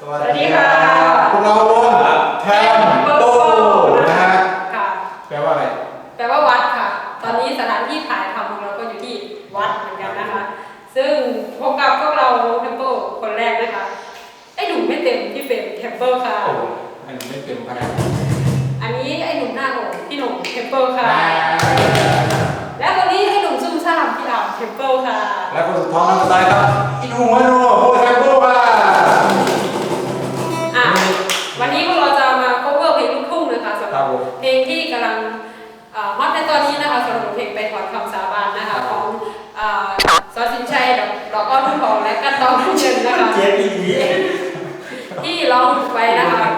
สวัสดีค่ะพวกเราวงแทมโตนะฮะค่ะ แปลว่าอะไร แปลว่าวัดค่ะ ตอนนี้สถานที่ถ่ายทำของเราก็อยู่ที่วัดเหมือนกันนะคะ ซึ่งพบกับพวกเราเทมเปิลคนแรกนะคะ ไอ้หนุ่มไม่เต็มที่เป็นเทมเปิลค่ะ โอ้อันนี้ไม่เต็มพนักอันนี้ไอ้หนุ่มหน้าโหดพี่หนุ่มเทมเปิลค่ะ และคนนี้ไอ้หนุ่มซุ่มซ่ามพี่อ่ำเทมเปิลค่ะ แล้วคนสุดท้องน้ำตายครับอีหนูมาดูโอ้แทมโตมาอะ เพลงไปถอนคำสาบานนะคะของเอ่อซอสินชัยดอกดอกอ้อทุ่งทองและกันตองทุ่งเงินนะคะเจ็บอีหลีที่ร้องไปนะคะ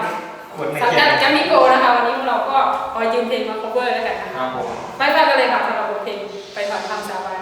คนไม่สังเจ็กัดบแกมมิโกนะคะวันนี้พวกเราก็ขอยืมเพลงมา cover แล้วกันนะคคะรับผมไปฟังกันเลยค่ะสำหรับบทเพลงไปถอนคำสาบาน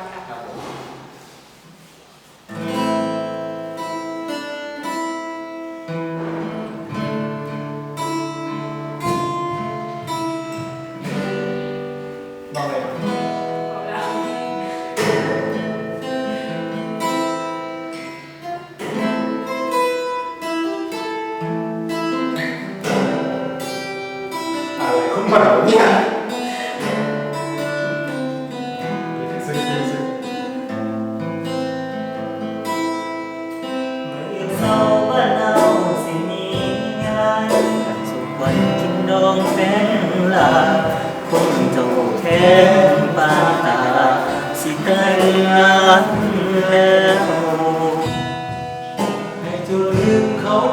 อะไรคุณมาเหรอเนี่ยซึ้งซึ้งซึ้งเ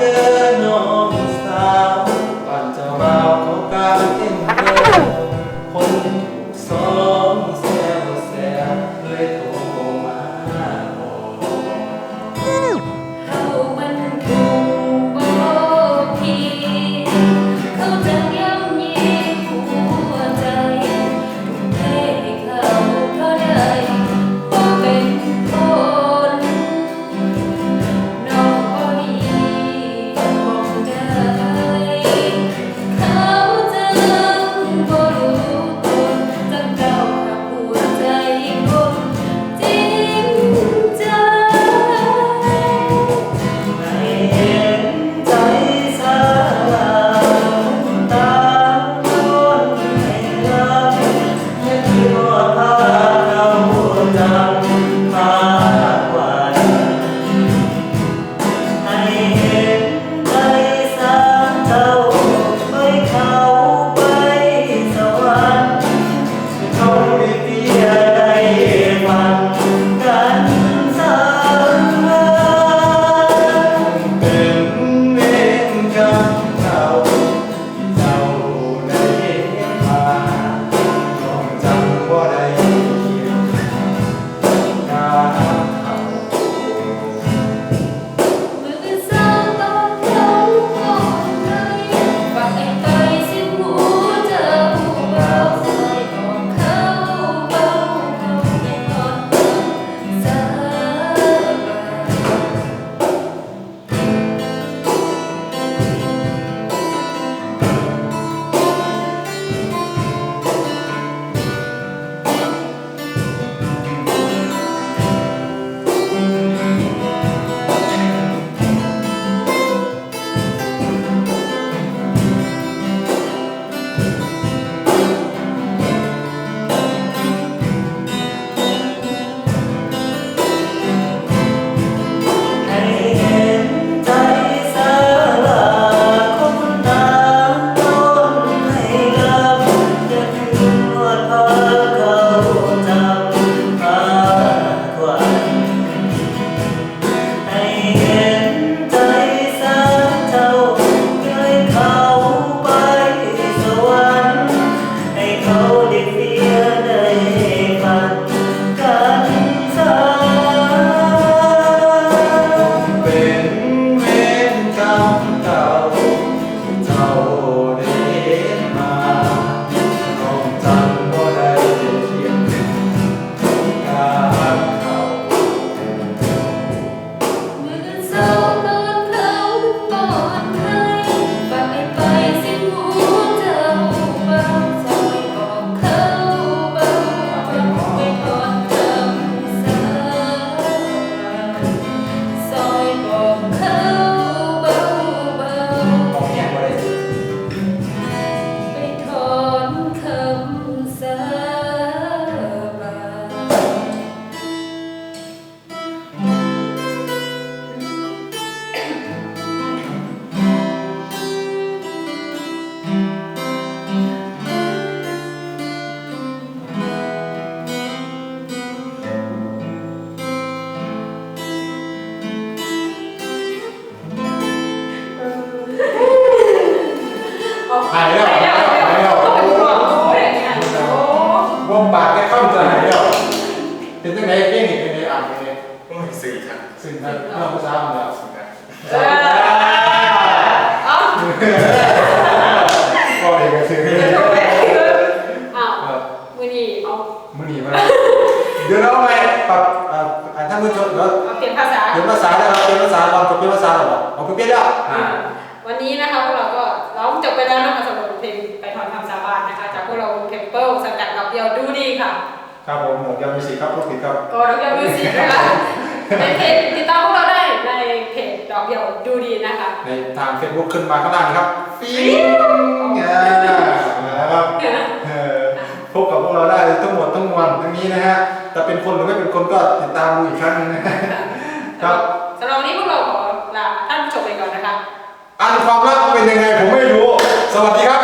มื่ ปากแค่ข้ามจะหายแล้วเป็นจังไงเก่งอีกเป็นไงอ่านเป็นไงโอ้ยสื่อครับซึ่งนั่นน่าภาษามันแล้วสื่อครับเออเอ้าก็เด็กก็ซื้อจะจบไหมอ้าวมือนี่เอามือหนีมาเดี๋ยวเราไปปรับท่านผู้ชมเดี๋ยวเอาเปลี่ยนภาษา เปลี่ยนภาษาแล้วเปลี่ยนภาษาลองเปลี่ยนภาษาหรอเอาเปลี่ยนแล้วอ่า วันนี้นะคะพวกเราก็ร้องจบไปแล้วนะคะสำหรับเพลงไปถอนคำสาบานนะคะ จากพวกเราวงเทมเปิลสังกัดด อกเดียวดูดีค่ะครับผมหมดยามีสีครับรถติดครับก็ดอกเดียวมิวสิกนะคะในเพจติดตามพวกเราได้ในเพจดอกเดียวดูดีนะคะ ในทางเฟซบุ๊กขึ้นมาข้างล่างครับฟิ้งอ่ามาแล้วครับเออพบกับพวกเราได้ทั้งหมดทั้งมวลทั้งนี้นะฮะจะเป็นคนหรือไม่เป็นคนก็ติดตามดูอีกครั้งหนึงนะครับสำหรับวันนี้พวกเราขอลาท่านผู้ชมไปก่อนนะคะอันความรักเป็นยังไงผมไม่รู้ สวัสดีครับสวัสดีครับสวัสดีค่ะไปแล้วครับ